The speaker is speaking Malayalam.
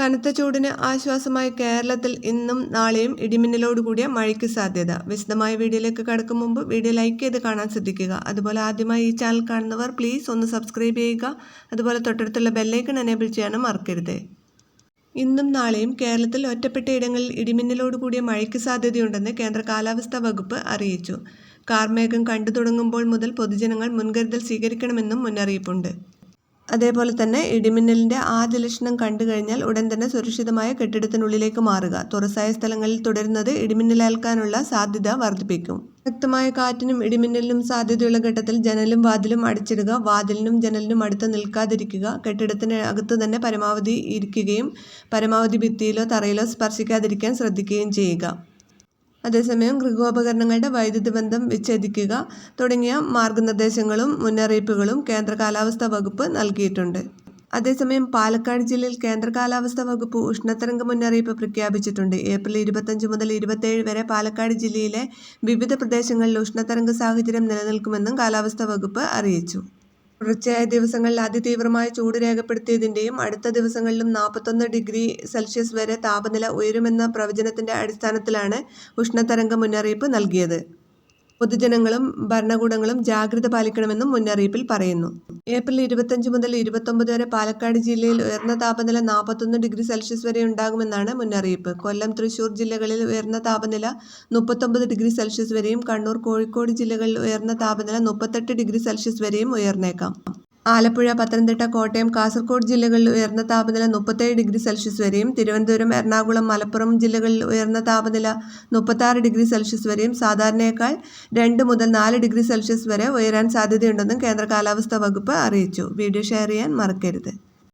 കനത്ത ചൂടിന് ആശ്വാസമായി കേരളത്തിൽ ഇന്നും നാളെയും ഇടിമിന്നലോട് കൂടിയ മഴയ്ക്ക് സാധ്യത. വിശദമായ വീഡിയോയിലേക്ക് കടക്കും മുമ്പ് വീഡിയോ ലൈക്ക് ചെയ്ത് കാണാൻ ശ്രദ്ധിക്കുക. അതുപോലെ ആദ്യമായി ഈ ചാനൽ കാണുന്നവർ പ്ലീസ് ഒന്ന് സബ്സ്ക്രൈബ് ചെയ്യുക. അതുപോലെ തൊട്ടടുത്തുള്ള ബെല്ലൈക്കൺ എനേബിൾ ചെയ്യാനും മറക്കരുത്. ഇന്നും നാളെയും കേരളത്തിൽ ഒറ്റപ്പെട്ട ഇടങ്ങളിൽ ഇടിമിന്നലോട് കൂടിയ മഴയ്ക്ക് സാധ്യതയുണ്ടെന്ന് കേന്ദ്ര കാലാവസ്ഥാ വകുപ്പ് അറിയിച്ചു. കാർമേഘം കണ്ടു തുടങ്ങുമ്പോൾ മുതൽ പൊതുജനങ്ങൾ മുൻകരുതൽ സ്വീകരിക്കണമെന്നും മുന്നറിയിപ്പുണ്ട്. അതേപോലെ തന്നെ ഇടിമിന്നലിന്റെ ആദ്യ ലക്ഷണം കണ്ടു കഴിഞ്ഞാൽ ഉടൻ തന്നെ സുരക്ഷിതമായ കെട്ടിടത്തിനുള്ളിലേക്ക് മാറുക. തുറസായ സ്ഥലങ്ങളിൽ തുടരുന്നത് ഇടിമിന്നലേൽക്കാനുള്ള സാധ്യത വർദ്ധിപ്പിക്കും. ശക്തമായ കാറ്റിനും ഇടിമിന്നലിനും സാധ്യതയുള്ള ഘട്ടത്തിൽ ജനലും വാതിലും അടച്ചിടുക വാതിലിനും ജനലിനും അടുത്ത് നിൽക്കാതിരിക്കുക കെട്ടിടത്തിന് അകത്ത് തന്നെ പരമാവധി ഇരിക്കുകയും പരമാവധി ഭിത്തിയിലോ തറയിലോ സ്പർശിക്കാതിരിക്കാൻ ശ്രദ്ധിക്കുകയും ചെയ്യുക. അതേസമയം ഗൃഹോപകരണങ്ങളുടെ വൈദ്യുതി ബന്ധം വിച്ഛേദിക്കുക തുടങ്ങിയ മാർഗനിർദ്ദേശങ്ങളും മുന്നറിയിപ്പുകളും കേന്ദ്ര കാലാവസ്ഥാ വകുപ്പ് നൽകിയിട്ടുണ്ട്. അതേസമയം പാലക്കാട് ജില്ലയിൽ കേന്ദ്ര കാലാവസ്ഥാ വകുപ്പ് ഉഷ്ണതരംഗ മുന്നറിയിപ്പ് പ്രഖ്യാപിച്ചിട്ടുണ്ട്. ഏപ്രിൽ ഇരുപത്തഞ്ച് മുതൽ ഇരുപത്തേഴ് വരെ പാലക്കാട് ജില്ലയിലെ വിവിധ പ്രദേശങ്ങളിൽ ഉഷ്ണതരംഗ സാഹചര്യം നിലനിൽക്കുമെന്നും കാലാവസ്ഥാ വകുപ്പ് അറിയിച്ചു. തുടർച്ചയായ ദിവസങ്ങളിൽ അതിതീവ്രമായ ചൂട് രേഖപ്പെടുത്തിയതിന്റെയും അടുത്ത ദിവസങ്ങളിലും നാൽപ്പത്തൊന്ന് ഡിഗ്രി സെൽഷ്യസ് വരെ താപനില ഉയരുമെന്ന പ്രവചനത്തിന്റെ അടിസ്ഥാനത്തിലാണ് ഉഷ്ണതരംഗ മുന്നറിയിപ്പ് നൽകിയത്. പൊതുജനങ്ങളും ഭരണകൂടങ്ങളും ജാഗ്രത പാലിക്കണമെന്നും മുന്നറിയിപ്പിൽ പറയുന്നു. ഏപ്രിൽ ഇരുപത്തഞ്ച് മുതൽ ഇരുപത്തൊമ്പത് വരെ പാലക്കാട് ജില്ലയിൽ ഉയർന്ന താപനില നാൽപ്പത്തൊന്ന് ഡിഗ്രി സെൽഷ്യസ് വരെ ഉണ്ടാകുമെന്നാണ് മുന്നറിയിപ്പ്. കൊല്ലം തൃശൂർ ജില്ലകളിൽ ഉയർന്ന താപനില മുപ്പത്തൊമ്പത് ഡിഗ്രി സെൽഷ്യസ് വരെയും കണ്ണൂർ കോഴിക്കോട് ജില്ലകളിൽ ഉയർന്ന താപനില മുപ്പത്തെട്ട് ഡിഗ്രി സെൽഷ്യസ് വരെയും ഉയർന്നേക്കാം. ആലപ്പുഴ പത്തനംതിട്ട കോട്ടയം കാസർഗോഡ് ജില്ലകളിൽ ഉയർന്ന താപനില മുപ്പത്തേഴ് ഡിഗ്രി സെൽഷ്യസ് വരെയും തിരുവനന്തപുരം എറണാകുളം മലപ്പുറം ജില്ലകളിൽ ഉയർന്ന താപനില മുപ്പത്താറ് ഡിഗ്രി സെൽഷ്യസ് വരെയും സാധാരണയേക്കാൾ രണ്ട് മുതൽ നാല് ഡിഗ്രി സെൽഷ്യസ് വരെ ഉയരാൻ സാധ്യതയുണ്ടെന്നും കേന്ദ്ര കാലാവസ്ഥാ വകുപ്പ് അറിയിച്ചു. വീഡിയോ ഷെയർ ചെയ്യാൻ മറക്കരുത്.